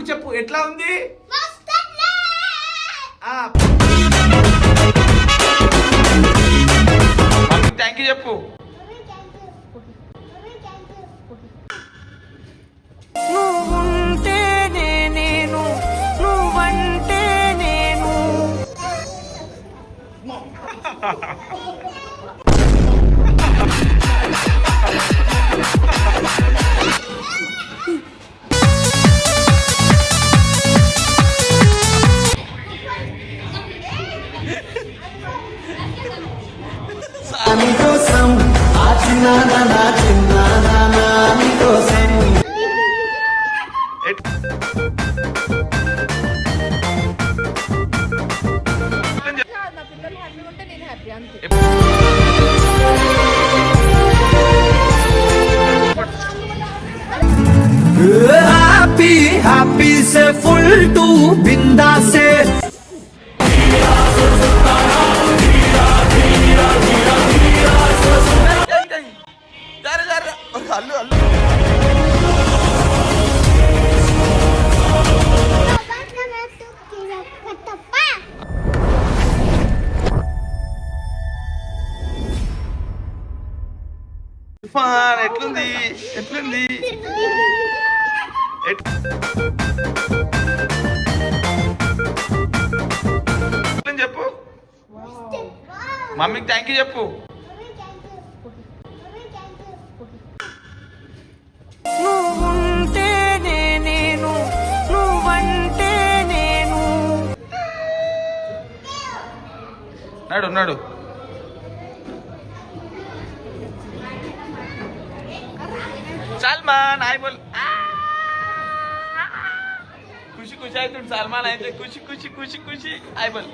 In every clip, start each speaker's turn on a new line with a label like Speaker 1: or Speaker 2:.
Speaker 1: ఇప్పుడు చెప్పు ఎట్లా ఉంది? థ్యాంక్ యూ చెప్పు.
Speaker 2: నేను నువ్వంటే నేను.
Speaker 3: కోసం ఆ చిన్న నా చిన్న నాని కోసం
Speaker 1: ఎట్- ఎట్లా చెప్పు?
Speaker 4: నా పిల్లలు హ్యాపీగా ఉంటే నేను హ్యాపీ అంతే
Speaker 3: हैप्पी हैप्पी से फुल टू बिंदा से
Speaker 1: అల్లు అల్లు. ఇర్ఫాన్ ఎట్లుంది? ఎట్లుంది? ఎట్లుంది చెప్పు. మమ్మీకి థ్యాంక్ యూ చెప్పు.
Speaker 2: నువ్వుంటేనే నేను నువ్వంటే నేను
Speaker 1: నాడు ఉన్నాడు సల్మాన్ హాయ్ బోల్. ఖుషి ఖుషి అవుతుంది సల్మాన్ అయితే. ఖుషి ఖుషి ఖుషి ఖుషి. హాయ్ బోల్.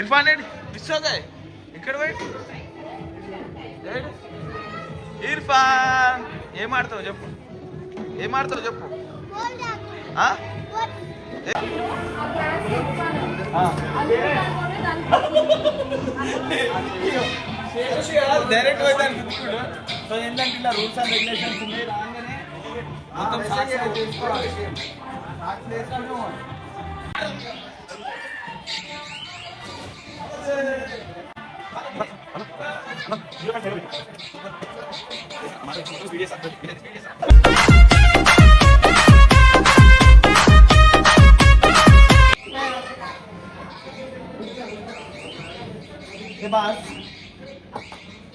Speaker 1: ఇర్ఫాన్ ఏడు మిస్ అవుతాయి ఇక్కడ పోయి ఏడు? ఇర్ఫాన్. ఏం ఆడతావు చెప్పు. ఏం ఆడతావు చెప్పు. డైరెక్ట్ పోయిదానికి సో ఏంటంటే ఇలా రూల్స్ అండ్ రెగ్యులేషన్స్ ఉన్నాయి రాగానే మొత్తం సాక్షి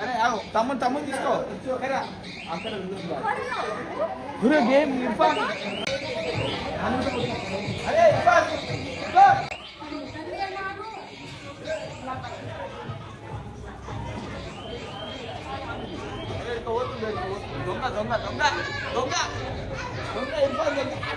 Speaker 1: అరే తమ్ముడు తమ్ముడు తీసుకో. అక్కడ గురు గేమ్ ఇర్ఫాన్. అరే Irfan. đúng rồi đúng rồi. Đúng rồi. Đúng rồi đúng rồi.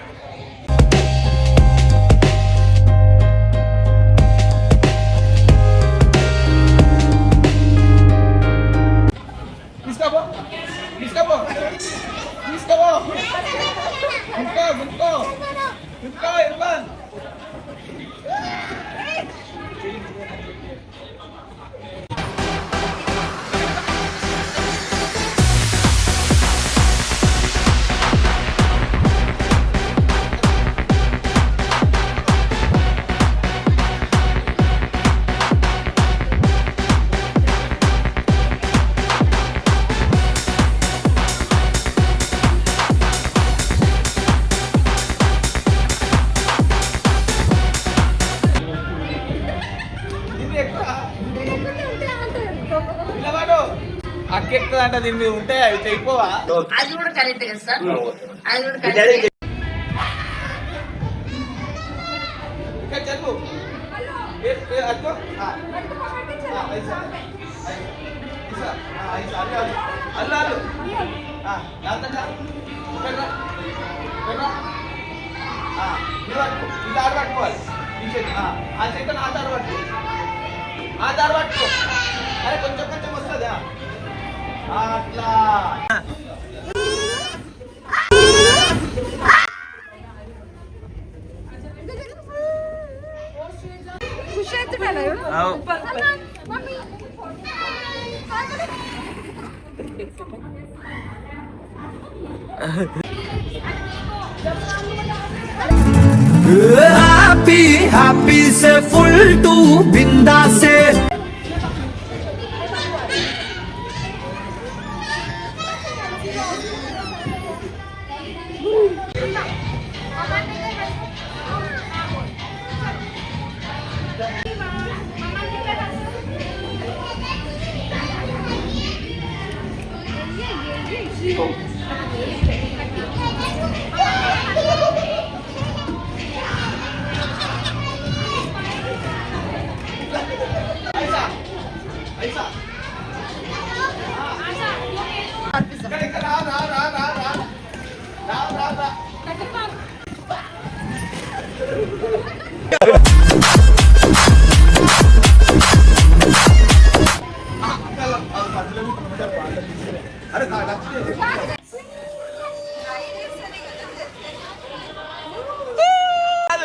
Speaker 1: అక్కెక్కుదంట దీని మీద ఉంటే అవి తెగిపోవా
Speaker 5: అది కూడా కరెక్ట్ కదా సార్ అది కూడా కరెక్ట్
Speaker 1: చెప్పు ఏ, ఏ, అదిగో. ఆ. ఆ, ఐసా. ఐసా. ఆ, ఐసా. అల్లు, అల్లు. అల్లు, అల్లు. ఆ, దాంతట. ఇక్కడ రా. ఇక్కడ రా. ఆ, ఇది పట్టుకో. ఇది ఆడ పట్టుకోవాలి. ఆ, ఆ చేతి ఆ తాడు పట్టుకో ఆ తాడు పట్టుకో అరే కొంచెం కొంచెం వస్తుంది happy happy se full to binda se 对吧？妈妈，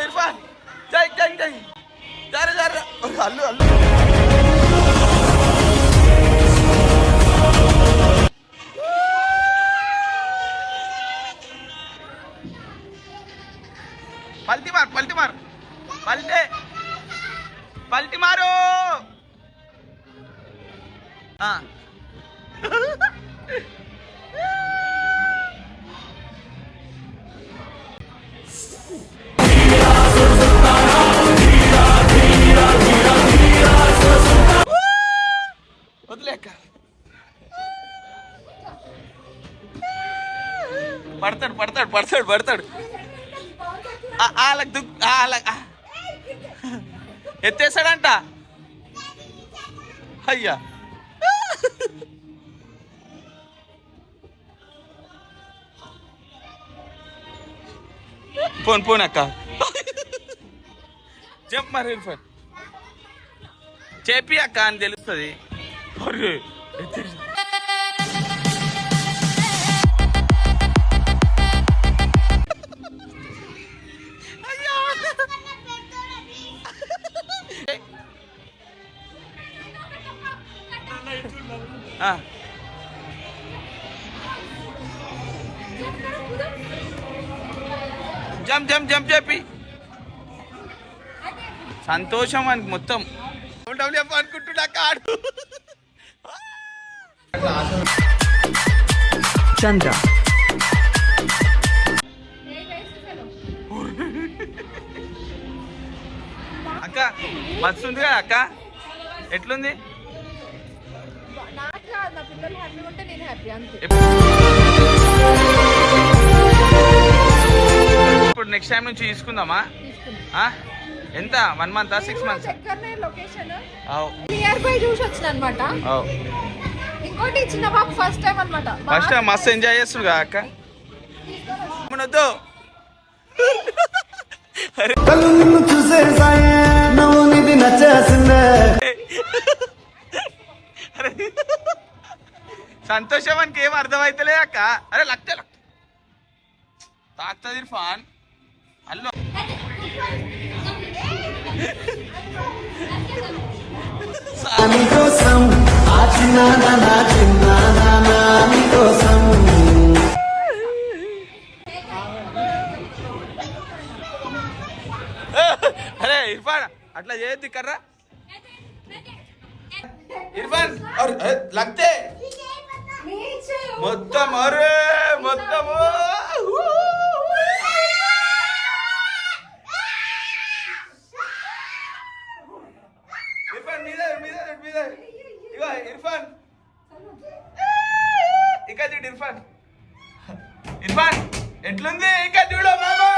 Speaker 1: Irfan జై జై జై జర జర అల్లు అల్లు పడతాడు పడతాడు పడతాడు. వాళ్ళకి దుక్ వాళ్ళకి ఎత్తేసాడంట. అయ్యా. పోను పోను అక్క. జంప్ మరి చెప్పి అక్క అని తెలుస్తుంది. అరే, జంప్ జంప్ జంప్ చెప్పి. సంతోషం అని మొత్తం. డబ్ల్యూఎఫ్ అనుకుంటున్నా కాడు.
Speaker 2: చంద్ర.
Speaker 1: అక్క మస్తు ఉంది కదా అక్క? ఎట్లుంది?
Speaker 4: కాదు నా పిల్లలు హ్యాపీగా ఉంటే నేను హ్యాపీ అంతే.
Speaker 1: ఇప్పుడు నెక్స్ట్ టైం నుంచి తీసుకుందామా? ఎంత? One month six
Speaker 4: months location near by చూసి వచ్చిన అనమాట ఇంకోటి చిన్న బాబు ఫస్ట్ టైం అనమాట
Speaker 1: ఫస్ట్ టైం మస్తు ఎంజాయ్ చేస్తుంది కదా అక్క
Speaker 3: నిన్ను చూసేసాయే నవ్వు నిధి నచ్చేసిందే
Speaker 1: అరే సంతోషం మనకి ఏం అర్థమైతలే అక్క. అరే లక్తే లక్ తాకుతుంది ఇర్ఫాన్ అల్లో
Speaker 3: నీకోసం ఆ చిన్న నా చిన్న నీకోసం
Speaker 1: అరే ఇర్ఫాన్ అట్లా చేయొద్దు కర్రా ఇర్ఫాన్. లక్తే. మొత్తం అరే మొత్తము. ఇర్ఫాన్ మీద మీద మీద. ఇగో ఇర్ఫాన్. ఇక చూడు ఇర్ఫాన్. ఇర్ఫాన్ ఎట్లుంది? ఇంకా చూడు మామా.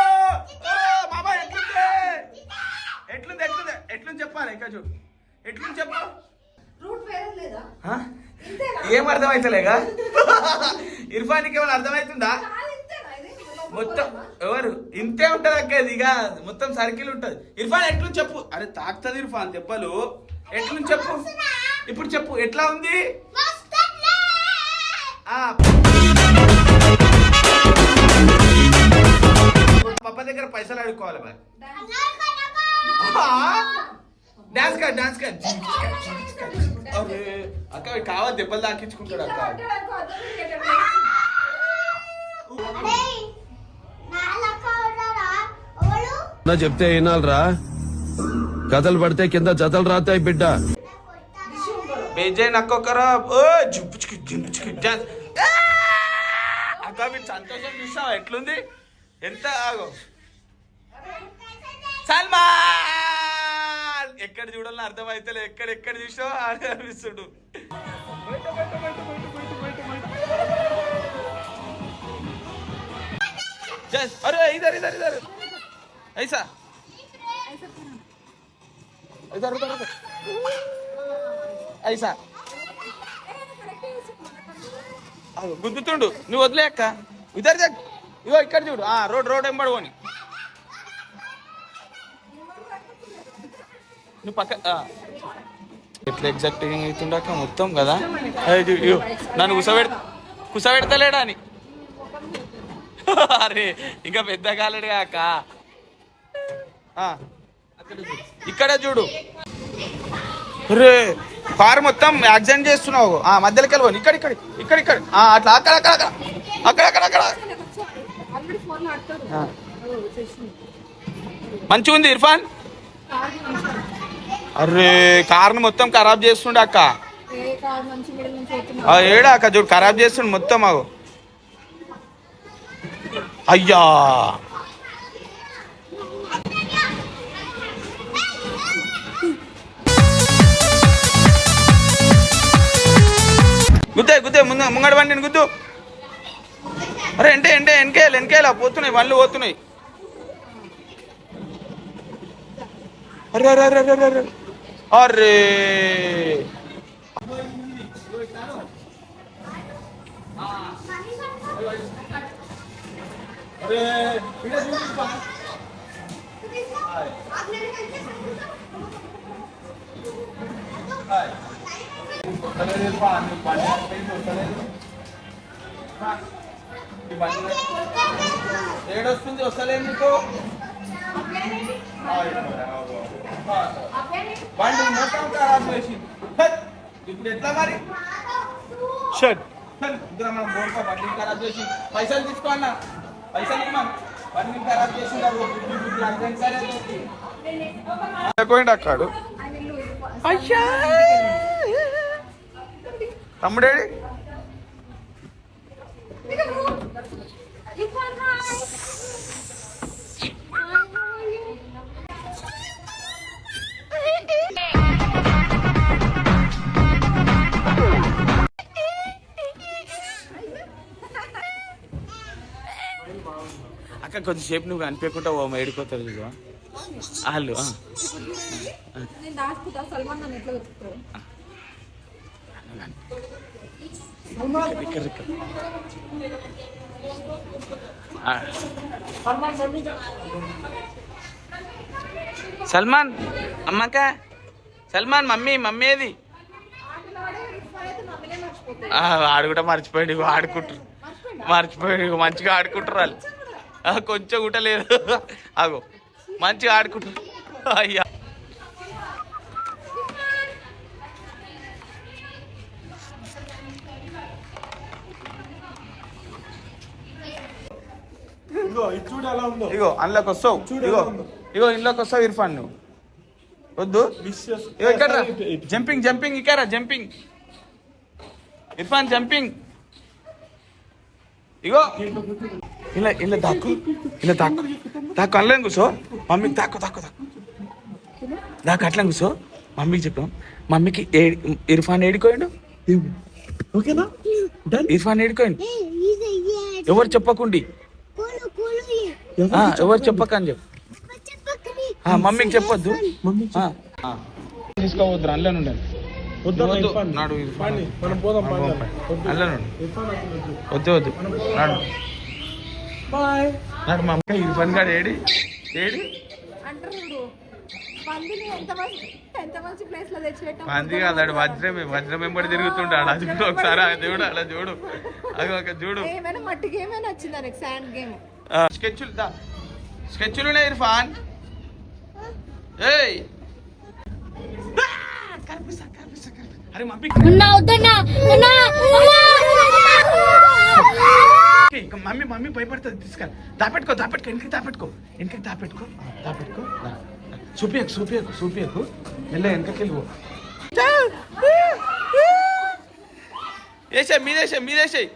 Speaker 1: ఓ, మామా ఎట్లుంది? ఎట్లుంది ఎట్లుంది? ఎట్లుంది చెప్పాలి ఇంకా చూడు. ఎట్లుంది చెప్పు? ఏం అర్థమైతలేగా? ఇర్ఫాన్కి ఏమైనా అర్థమవుతుందా మొత్తం ఎవరు? ఇంతే ఉంటది అక్క ఇది ఇక మొత్తం సర్కిల్ ఉంటది. ఇర్ఫాన్ ఎట్లు చెప్పు. అరే తాకుతుంది ఇర్ఫాన్ దెబ్బలు. ఎట్లు చెప్పు. ఇప్పుడు చెప్పు ఎట్లా ఉంది. పప్ప దగ్గర పైసలు అడుక్కోవాలి మరి. డాన్స్ కాదు డాన్స్ కాదు అరే అక్క కావాలి దెబ్బలు తాకించుకుంటాడు అక్క.
Speaker 6: నా చెప్తే వినాలరా. కథలు పడితే కింద జతలు రాతాయి బిడ్డ.
Speaker 1: బేజే నక్కొక్కరా ఓ జుప్పుచుకి జుప్పుచుకి అక్క మీరు సంతోషం చూసావా? ఎట్లుంది? ఎంత ఆగో. సల్మాన్ ఎక్కడ చూడాలని అర్థమైతలే ఎక్కడ ఎక్కడ చూసావో ఆడే అనిపిస్తుడు. అరే ఇధర్ ఇధర్ ఇధర్ ఐసా. ఇధర్ ఇధర్ ఐసా. గుద్దుతుండు. నువ్వు వదిలే అక్క. ఇద్దరు జగ్. ఇగో ఇక్కడ చూడు. ఆ రోడ్ రోడ్ ఎంబడి పోని. నువ్వు పక్క ఆ. ఎట్లా ఎగ్జాక్ట్ ఏం అవుతుండక మొత్తం కదా? నన్ను కుసబెడ కుసబెడతలేడా అని? అరే ఇంకా పెద్ద కాలేడు కాక ఆ, ఇక్కడ చూడు. రే కారు మొత్తం యాక్సిడెంట్ చేస్తున్నావు. ఆ మధ్యలోకి వెళ్ళిపోను ఇక్కడ ఇక్కడ ఇక్కడ ఇక్కడ. ఆ, అట్లా అక్కడ అక్కడ అక్కడ. అక్కడ అక్కడ. మంచిగా ఉంది ఇర్ఫాన్? అరే కార్ని మొత్తం ఖరాబ్ చేస్తుండే అక్క. ఏడా అక్క చూడు ఖరాబ్ చేస్తుండు మొత్తం మాకు అయ్యా. గుద్దే గుద్దే ముందు ముంగడ బండిని గుద్దు. అరే ఎంటే ఎంటే వెనకేయాలి వెనకేయాలి పోతున్నాయి బండ్లు పోతున్నాయి. అరే అరే అరే అరే అరే. అరే ఏడొస్తుంది వస్తలేదు నీకు బండి మొత్తం ఖరాబ్ చేసింది! ఇప్పుడు ఎట్లా మరి షట్ ఇద్దరు మనం బోల్కా బండి ఖరాబ్ చేసి పైసలు తీసుకో అన్న పైసలు ఇవ్వమని బండి ఖరాబ్ చేసిండారు పోయిండు అక్కాడు అయ్యా! తమ్ముడేడి? అక్క కొద్దిసేపు నువ్వు కనిపించకుండా ఓ ఏడిపోతారు చూడు వాళ్ళు
Speaker 4: సల్మాన్
Speaker 1: అమ్మక సల్మాన్ మమ్మీ మమ్మీ ఏది? ఆ, వాడు కూడా మర్చిపోయాడు ఆడుకుంటారు మర్చిపోయాడు ఇగో మంచిగా ఆడుకుంటారు వాళ్ళు. కొంచెం కూడా లేదు. అగో మంచిగా ఆడుకుంటారు అయ్యా. ఇగో అందులోకి వస్తావు. ఇగో. ఇగో ఇంట్లోకి వస్తావు ఇర్ఫాన్ నువ్వు. వద్దు. ఇక్కడ. జంపింగ్ జంపింగ్ ఇక్కడ జంపింగ్ ఇర్ఫాన్ జంపింగ్ ఇగో. ఇలా ఇలా దాక్కు ఇలా దాక్కు. దాక్కు అట్లా కూర్చో. మమ్మీకి దాక్కు దాక్కు దాక్కు. దాక్కు అట్లా కూర్చో. మమ్మీకి చెప్పాం. మమ్మీకి ఏడి ఇర్ఫాన్ ఏడిపోయాడు?
Speaker 6: ఓకేనా?
Speaker 1: ఇర్ఫాన్ ఏడిపోయాడు? ఎవరు చెప్పకుండి? ఎవరు చెప్పకని చెప్పు. మమ్మీకి చెప్పొద్దు. తీసుకోవద్దు అందులో ఉండండి వద్దు, నాడు
Speaker 6: పోదాం
Speaker 1: వద్దు. వద్దు. నాడు.
Speaker 6: బాయ్.
Speaker 1: నాడు మా అమ్మాయి ఇర్ఫాన్ గారు ఏడి? ఏడి?
Speaker 4: అంటారు చూడు. పందిని ఎంత మంచి ఎంత మంచి ప్లేస్లో తెచ్చిపెట్టాం.
Speaker 1: మంది కాదాడు వజ్రం వజ్రం వెంబడి తిరుగుతుంటాడు. అది కూడా ఒకసారి చూడు అలా చూడు. అది ఒక చూడు.
Speaker 4: ఏమైనా మట్టి గేమ్ అయినా వచ్చిందా నీకు? శాండ్ గేమ్
Speaker 1: స్కెచ్లు స్కెచ్లు ఉన్నాయి ఇర్ఫాన్ ఏయ్! కనిపిస్తా. మమ్మీ మమ్మీ మమ్మీ భయపడుతుంది తీసుకెళ్ళి. దాపెట్టుకో దాపెట్టుకో వెనక్కి దాపెట్టుకో. వెనక్కి దాపెట్టుకో. దాపెట్టుకో. చూపియకు చూపియకు చూపియకు. వెళ్ళ వెనకకి వెళ్ళిపో. వేసే మీదేసే మీదేసాయి.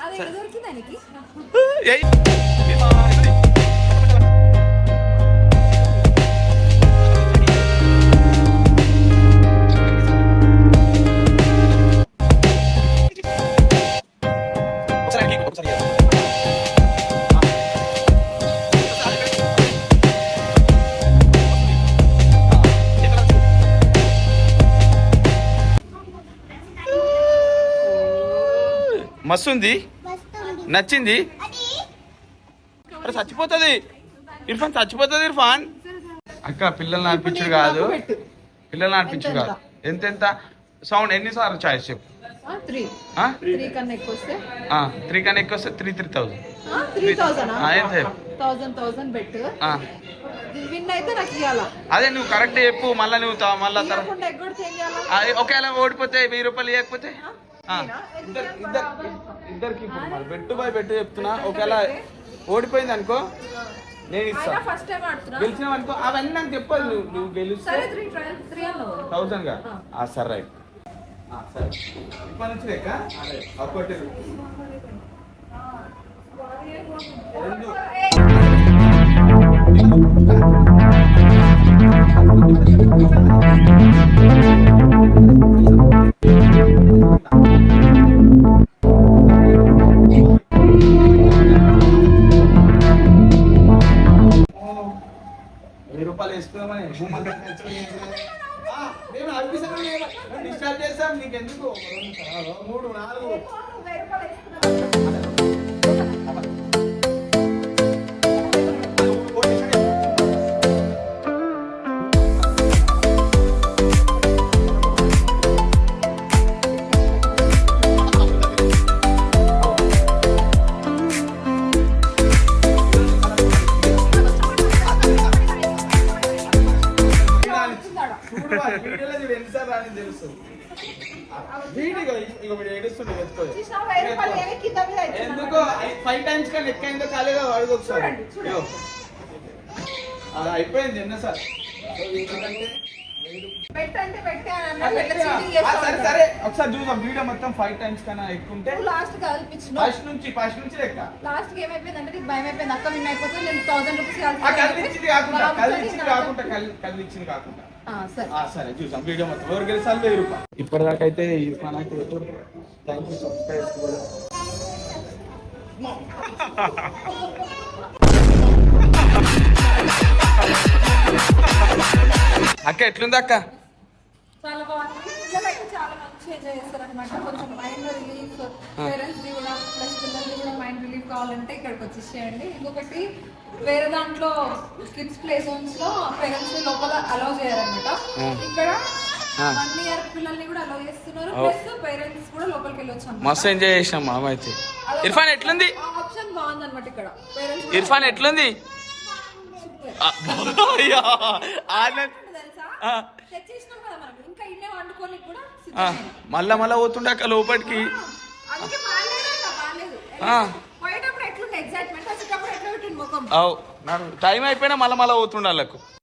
Speaker 4: అది
Speaker 1: మస్తు ఉంది నచ్చింది? అరే చచ్చిపోతుంది. ఇర్ఫాన్ చచ్చిపోతుంది ఇర్ఫాన్. అక్క పిల్లల్ని నడిపించుడు కాదు. పిల్లల్ని నడిపించుడు కాదు. ఎంత ఎంత? సౌండ్ ఎన్నిసార్లు చాయిస్ చెప్పు.
Speaker 4: త్రీ. కన్నా ఎక్కువ వస్తే
Speaker 1: ఆ, త్రీ త్రీ థౌసండ్. అదే నువ్వు కరెక్ట్ చెప్పు మళ్ళీ నువ్వు మళ్ళా ఒకవేళ ఓడిపోతే వెయ్యి రూపాయలు ఇవ్వకపోతే ఇద్దరికి ఇప్పుడు మరి బెట్టు బై బెట్టు చెప్తున్నా. ఒకవేళ ఓడిపోయింది అనుకో నేను ఇస్తా.
Speaker 4: అయినా ఫస్ట్ టైం ఆడుతున్నా.
Speaker 1: గెలిచినావు అనుకో అవన్నీ నాకు చెప్పదు నువ్వు. నువ్వు గెలిస్తే థౌసండ్గా. ఆ, సరే రైట్. ఆ, సరే. ఇప్పటి నుంచి లెక్క? ఒకటి రెండు. సరే ఒకసారి చూద్దాం. వీడియో మొత్తం ఫైవ్ టైమ్స్ కన్నా ఎక్కువ ఉంటే
Speaker 4: నువ్వు లాస్ట్ కల్పించిన
Speaker 1: ఫస్ట్ నుంచి ఫస్ట్ నుంచి లెక్క.
Speaker 4: లాస్ట్కి ఏమైపోయింది అంటే నీకు భయం అయిపోయింది. అక్క విన్ అయిపోతే నేను థౌసండ్ రూపీస్
Speaker 1: ఆ కళ్ళిచ్చింది కాకుండా కళ్ళిచ్చింది కాకుండా కళ్ళిచ్చింది కాకుండా.
Speaker 4: సరే.
Speaker 1: ఆ, సరే చూసాం వీడియో మొత్తం. ఎవరు గెలిచాలి వెయ్యి రూపాయలు. ఇప్పటిదాకా అయితే మనకి థ్యాంక్ యూ సబ్స్క్రైబ్ అక్క ఎట్లుంది అక్క?
Speaker 4: చాలా బాగుంది. పిల్లలు అయితే చాలా మంచి ఎంజాయ్ చేస్తారు అనమాట కొంచెం మైండ్ రిలీఫ్ పేరెంట్స్ కూడా ప్లస్ పిల్లలది కూడా మైండ్ రిలీఫ్ కావాలంటే ఇక్కడికి వచ్చేసేయండి. ఇంకొకటి వేరే దాంట్లో కిడ్స్ ప్లే జోన్స్లో పేరెంట్స్ లోపల అలౌ చేయరన్నమాట ఇక్కడ వన్ ఇయర్ పిల్లల్ని కూడా అలౌ చేస్తున్నారు. ప్లస్ పేరెంట్స్ కూడా లోపలికి వెళ్ళొచ్చు.
Speaker 1: మస్తు ఎంజాయ్ చేసినాం మనం అయితే. ఇర్ఫాన్ ఎట్లుంది?
Speaker 4: ఆ ఆప్షన్ బాగుంది అనమాట ఇక్కడ
Speaker 1: ఇర్ఫాన్ ఎట్లుంది? ఆనంద్. మళ్ళా మళ్ళా లోపలికి.
Speaker 4: పెట్టింది ముఖం?
Speaker 1: అవు టైం అయిపోయినా మళ్ళా మళ్ళా పోతుండాలకు